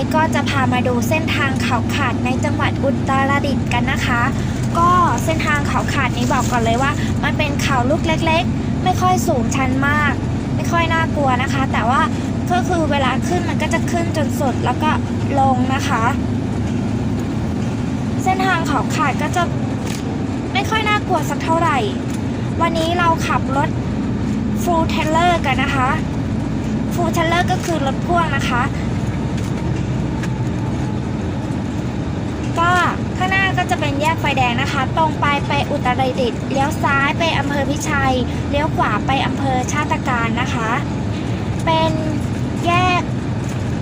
นี้ก็จะพามาดูเส้นทางเขาขาดในจังหวัดอุตรดิตถ์กันนะคะ ก็เส้นทางเขาขาดนี้บอกก่อนเลยว่า มันเป็นเขาลูกเล็ก ๆ ไม่ค่อยสูงชันมาก ไม่ค่อยน่ากลัวนะคะ แต่ว่าก็คือเวลาขึ้นมันก็จะขึ้นจนสุดแล้วก็ลงนะคะ เส้นทางเขาขาดก็จะไม่ค่อยน่ากลัวสักเท่าไหร่ วันนี้เราขับรถ full trailer กันนะคะ full trailer ก็คือรถพ่วงนะคะ ก็ข้างหน้าก็จะเป็นแยกไฟแดงนะคะ ตรงไปไปอุตรดิตถ์เลี้ยวซ้ายไปอำเภอพิชัย เลี้ยวขวาไปอำเภอชาติการนะคะ เป็นแยก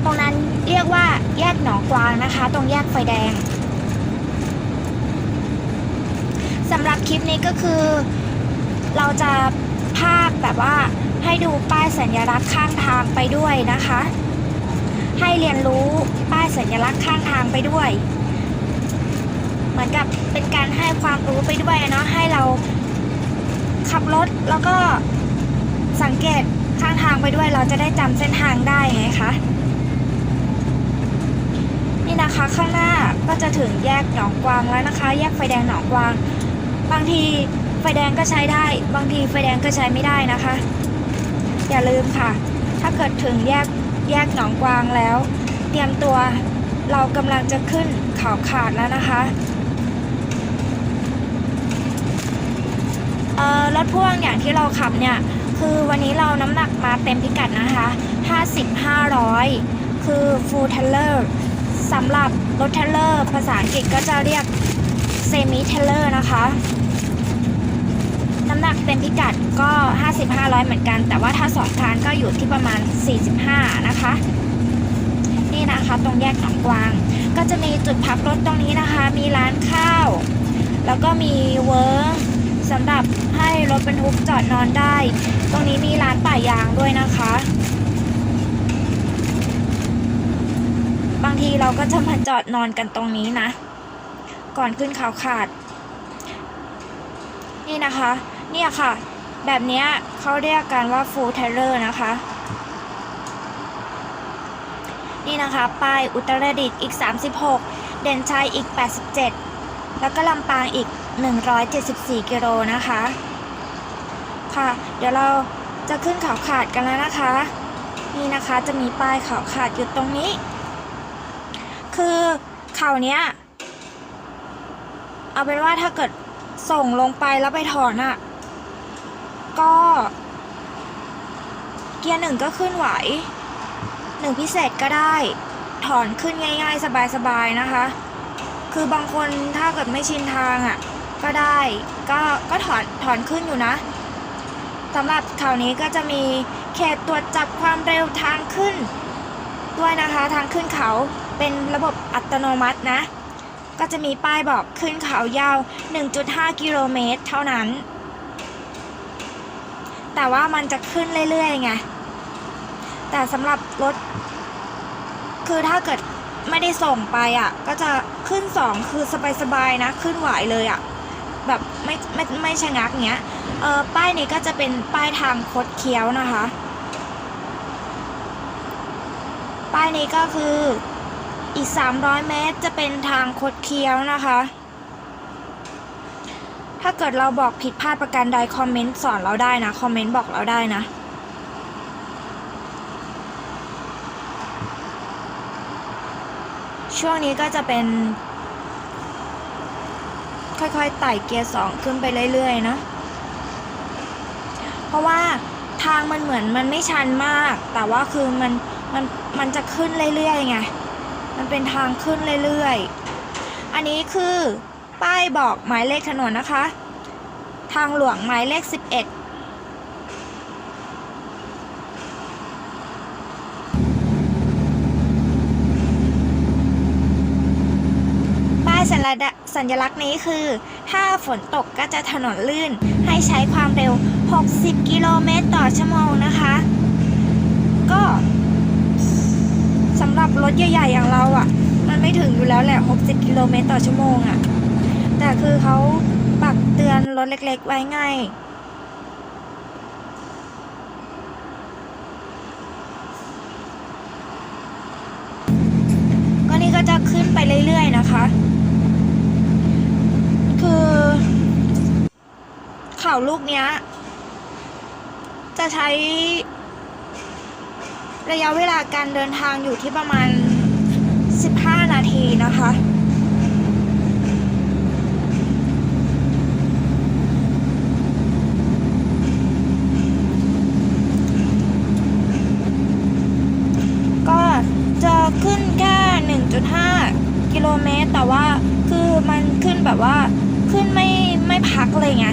ตรงนั้นเรียกว่าแยกหนองกวางนะคะ ตรงแยกไฟแดงสำหรับคลิปนี้ก็คือ เราจะภาพแบบว่าให้ดูป้ายสัญลักษณ์ข้างทางไปด้วยนะคะ ให้เรียนรู้ป้ายสัญลักษณ์ข้างทางไปด้วย เหมือนกับเป็นการให้ความรู้ไปด้วยเนาะให้เราขับรถแล้วก็สังเกตข้างทางไปด้วยเราจะได้จำเส้นทางได้ไงคะนี่นะคะข้างหน้าก็จะถึงแยกหนองกวางแล้วนะคะ แยกไฟแดงหนองกวาง บางทีไฟแดงก็ใช้ได้ บางทีไฟแดงก็ใช้ไม่ได้นะคะ อย่าลืมค่ะ ถ้าเกิดถึงแยกแยกหนองกวางแล้ว เตรียมตัวเรากำลังจะขึ้นเขาขาดแล้วนะคะเอ่อ รถพ่วงอย่างที่เราขับเนี่ย คือวันนี้เราน้ำหนักมาเต็มพิกัดนะคะ 50 500 คือ full trailer สำหรับรถ trailer ภาษาอังกฤษก็จะเรียก semi trailer นะคะ น้ำหนักเต็มพิกัดก็ 50 500 เหมือนกัน แต่ว่าถ้าสองคันก็อยู่ที่ประมาณ 45 นะคะ นี่นะคะตรงแยกหนองกวาง ก็จะมีจุดพักรถตรงนี้นะคะ มีร้านข้าว แล้วก็มีเวิร์ก สำหรับให้รถบรรทุกจอดนอนได้ ตรงนี้มีร้านป่ายางด้วยนะคะ บางทีเราก็จะมาจอดนอนกันตรงนี้นะ ก่อนขึ้นเขาขาด นี่นะคะ เนี่ยค่ะ แบบนี้เขาเรียกกันว่า full trailer นะคะ นี่นะคะป้ายอุตรดิตถ์อีก 36 เด่นชัยอีก 87 แล้วก็ลำปางอีก 174 กิโลนะคะ ค่ะ เดี๋ยวเราจะขึ้นเขาขาดกันแล้วนะคะ นี่นะคะจะมีป้ายเขาขาดอยู่ตรงนี้ คือเขาเนี้ย เอาเป็นว่าถ้าเกิดส่งลงไปแล้วไปถอนอะ่ะ ก็ เกียร์หนึ่งก็ขึ้นไหวหนึ่งพิเศษก็ได้ถอนขึ้นง่าย ๆ สบาย ๆ นะคะ คือบางคนถ้าเกิดไม่ชินทางอะ่ะ ก็ได้ก็ก็ถอนถอนขึ้นอยู่นะสำหรับเขานี้ก็จะมีเขตตรวจจับความเร็วทางขึ้น ด้วยนะคะทางขึ้นเขาเป็นระบบอัตโนมัตินะ ก็จะมีป้ายบอกขึ้นเขายาว 1.5 กิโลเมตรเท่านั้น แต่ว่ามันจะขึ้นเรื่อยๆไงแต่สำหรับรถ คือถ้าเกิดไม่ได้ส่งไปอะ ก็จะขึ้น 2 คือสบายๆนะ ขึ้นไหวเลยอะ แบบไม่ไม่ไม่ชะงักเงี้ยเออป้ายนี้ก็จะเป็นป้ายทางคดเคี้ยวนะคะ ป้ายนี้ก็คืออีก 300 เมตรจะเป็นทางคดเคี้ยวนะคะ ถ้าเกิดเราบอกผิดพลาดประการใดคอมเมนต์สอนเราได้นะ คอมเมนต์บอกเราได้นะช่วงนี้ก็จะเป็น ค่อยๆไต่เกียร์สองขึ้นไปเรื่อยๆนะ เพราะว่าทางมันเหมือนมันไม่ชันมาก แต่ว่าคือมันมันมันจะขึ้นเรื่อยๆไง มันเป็นทางขึ้นเรื่อยๆ อันนี้คือป้ายบอกหมายเลขถนนนะคะ ทางหลวงหมายเลข 11 ป้ายสั ญลักษณ์สัญลักษณ์นี้คือ ถ้าฝนตกก็จะถนนลื่น ให้ใช้ความเร็ว 60 กิโลเมตรต่อชั่วโมงนะคะ ก็สำหรับรถใหญ่ๆอย่างเราอะ่ะ มันไม่ถึงอยู่แล้วแหละ 60 กิโลเมตรต่อชั่วโมงอะ่ะ แต่คือเขาปักเตือนรถเล็กๆ ไว้ไงก็นี่ก็จะขึ้นไปเรื่อยๆนะคะ เขาลูกเนี้ย จะใช้ ระยะเวลาการเดินทางอยู่ที่ประมาณ 15 นาทีนะคะก็จะขึ้นแค่1.5 กิโลเมตร แต่ว่าคือมันขึ้นแบบว่า ไม่พักเลยไง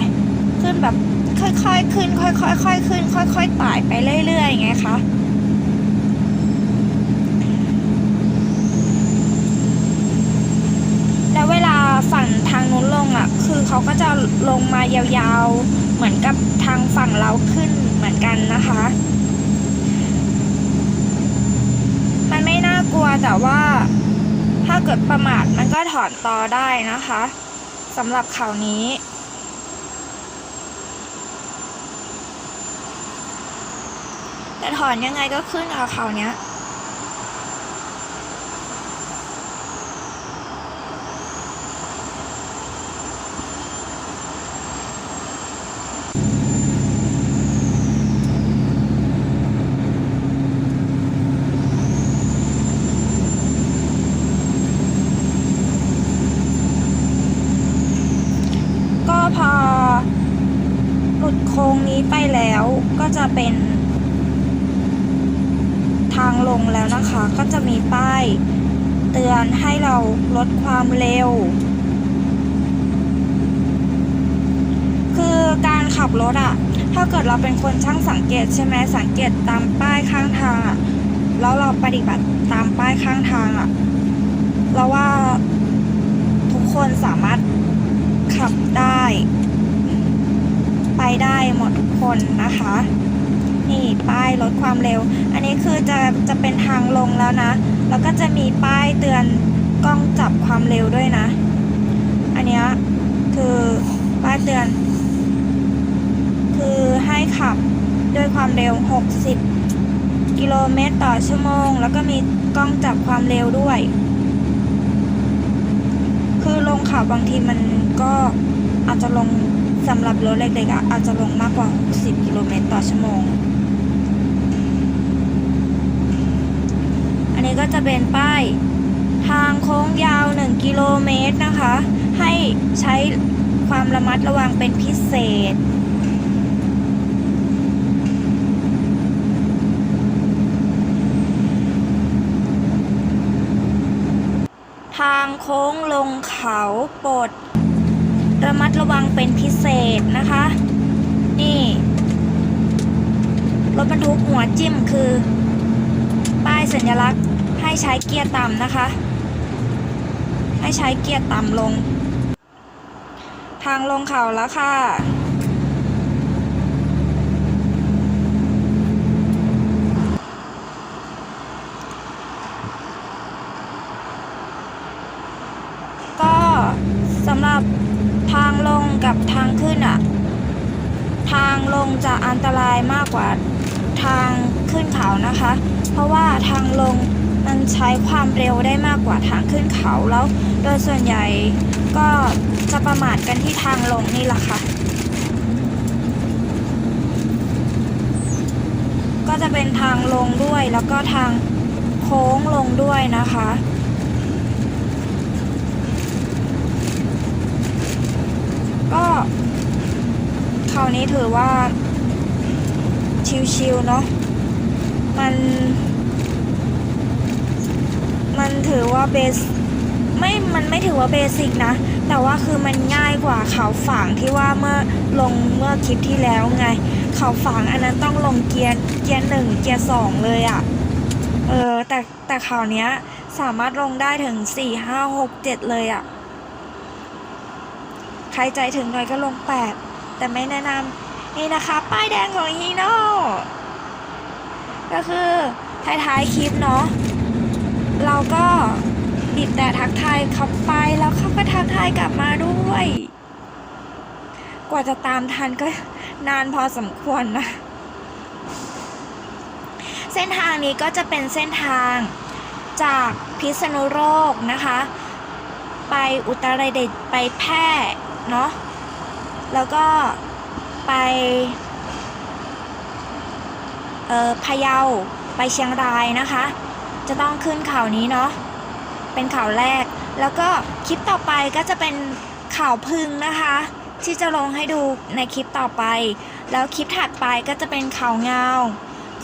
ขึ้นแบบค่อยๆขึ้น ค่อยๆค่อยๆขึ้น ค่อยๆไต่ไปเรื่อยๆไงคะแล้วเวลาฝั่งทางนู้นลงอะ คือเขาก็จะลงมายาวๆ เหมือนกับทางฝั่งเราขึ้นเหมือนกันนะคะ มันไม่น่ากลัวแต่ว่าถ้าเกิดประมาทมันก็ถอนตอได้นะคะสำหรับเขานี้ แต่ถอนยังไงก็ขึ้นค่ะเขาเนี้ยก็พอหลุดโค้งนี้ไปแล้วก็จะเป็นางลงแล้วนะคะ ก็จะมีป้ายเตือนให้เราลดความเร็ว คือการขับรถอะถ้าเกิดเราเป็นคนช่างสังเกตใช่ไหมสังเกตตามป้ายข้างทางอะแล้วเราปฏิบัติตามป้ายข้างทางอะเราว่าทุกคนสามารถขับได้ ไปได้หมดทุกคนนะคะ ลดความเร็ว อันนี้คือจะจะเป็นทางลงแล้วนะ แล้วก็จะมีป้ายเตือนกล้องจับความเร็วด้วยนะ อันนี้คือป้ายเตือน คือให้ขับด้วยความเร็ว 60 กิโลเมตรต่อชั่วโมง แล้วก็มีกล้องจับความเร็วด้วย คือลงเขาบางทีมันก็อาจจะลงสำหรับรถเล็กๆอะอาจจะลงมากกว่า 60 กิโลเมตรต่อชั่วโมง นี้ก็จะเป็นป้ายทางโค้งยาว 1 กิโลเมตรนะคะ ให้ใช้ความระมัดระวังเป็นพิเศษ ทางโค้งลงเขาโปรดระมัดระวังเป็นพิเศษนะคะ นี่รถบรรทุกหัวจิ้มคือ ป้ายสัญลักษณ์ ให้ใช้เกียร์ต่ำนะคะ ให้ใช้เกียร์ต่ำลง ทางลงเขาแล้วค่ะก็สำหรับทางลงกับทางขึ้นอะทางลงจะอันตรายมากกว่าทางขึ้นเขานะคะ เพราะว่าทางลง มันใช้ความเร็วได้มากกว่าทางขึ้นเขาแล้ว โดยส่วนใหญ่ก็จะประมาทกันที่ทางลงนี่แหละค่ะ ก็จะเป็นทางลงด้วยแล้วก็ทางโค้งลงด้วยนะคะก็คราวนี้ถือว่า ชิวๆเนาะมันมัน ถือว่าเบสไม่มันไม่ถือว่าเบสิกนะ แต่ว่าคือมันง่ายกว่าเขาฝางที่ว่าเมื่อลงเมื่อคลิปที่แล้วไง เขาฝางอันนั้นต้องลงเกียร์เกียร์หนึ่งเกียร์สองเลยอะ่ะเออแต่แต่ข่าวเนี้ยสามารถลงได้ถึงสี่ห้าหกเจ็ดเลยอะ่ะใครใจถึงหน่อยก็ลงแปดแต่ไม่แนะนำนี่นะคะ ป้ายแดงของฮีโน่ก็คือท้ายๆคลิปเนาะ เราก็บีบแต่ทักทายเขาไปแล้วเขาก็ทักทายกลับมาด้วย กว่าจะตามทันก็นานพอสมควรนะ เส้นทางนี้ก็จะเป็นเส้นทางจากพิษณุโลกนะคะ ไปอุตรดิตถ์ไปแพร่เนาะแล้วก็ไปเอ่อพะเยาไปเชียงรายนะคะ จะต้องขึ้นเขานี้เนาะเป็นข่าวแรก แล้วก็คลิปต่อไปก็จะเป็นข่าวพึ่งนะคะ ที่จะลงให้ดูในคลิปต่อไป แล้วคลิปถัดไปก็จะเป็นข่าวเงา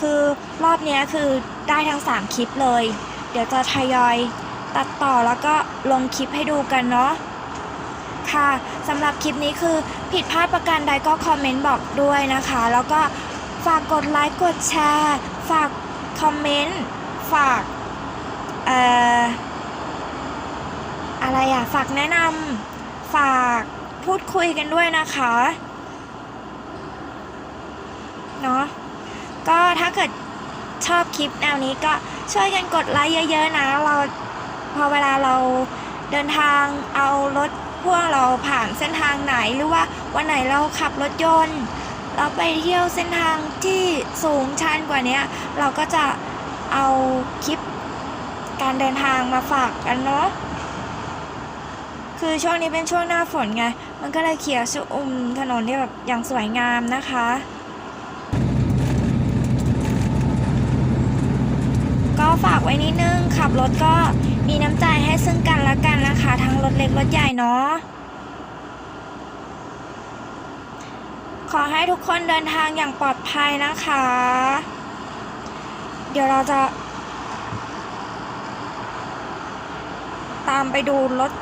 คือรอบนี้คือได้ทั้ง 3 คลิปเลย เดี๋ยวจะทยอยตัดต่อแล้วก็ลงคลิปให้ดูกันเนาะค่ะสำหรับคลิปนี้คือผิดพลาดประการใดก็คอมเมนต์บอกด้วยนะคะ แล้วก็ฝากกดไลค์กดแชร์ ฝากคอมเมนต์ ฝากเอ่ออะไรอะ ฝากแนะนำฝากพูดคุยกันด้วยนะคะเนาะก็ถ้าเกิดชอบคลิปแนวนี้ก็ช่วยกันกดไลค์เยอะๆนะ เราพอเวลาเราเดินทางเอารถพ่วงเราผ่านเส้นทางไหนหรือว่าวันไหนเราขับรถยนต์ เราไปเที่ยวเส้นทางที่สูงชันกว่านี้เราก็จะ เอาคลิปการเดินทางมาฝากกันเนาะ คือช่วงนี้เป็นช่วงหน้าฝนไง มันก็เลยเขียวชอุ่มถนนที่แบบอย่างสวยงามนะคะ ก็ฝากไว้นิดนึง ขับรถก็มีน้ำใจให้ซึ่งกันและกันนะคะ ทั้งรถเล็กรถใหญ่เนาะขอให้ทุกคนเดินทางอย่างปลอดภัยนะคะ เดี๋ยวเราจะ ตามไปดูรถ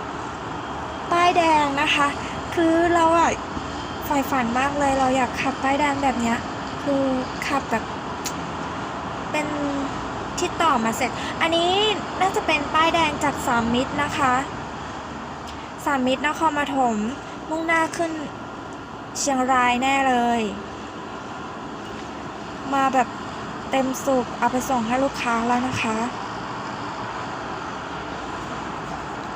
ป้ายแดงนะคะ คือเราอะใฝ่ฝันมากเลย เราอยากขับป้ายแดงแบบเนี้ย คือขับแบบ เป็นที่ต่อมาเสร็จ อันนี้น่าจะเป็นป้ายแดงจากสามมิตรนะคะสามมิตรนครปฐมมุ่งหน้าขึ้นเชียงรายแน่เลย มาแบบ เต็มสุกเอาไปส่งให้ลูกค้าแล้วนะคะ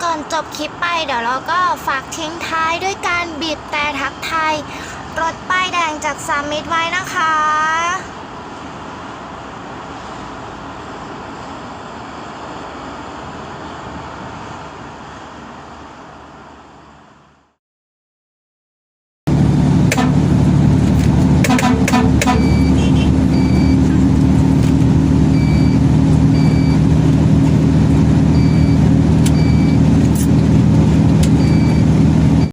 ก่อนจบคลิปไปเดี๋ยวเราก็ฝากทิ้งท้ายด้วยการบีบแต่ทักทายรถป้ายแดงจากสามิตรไว้นะคะ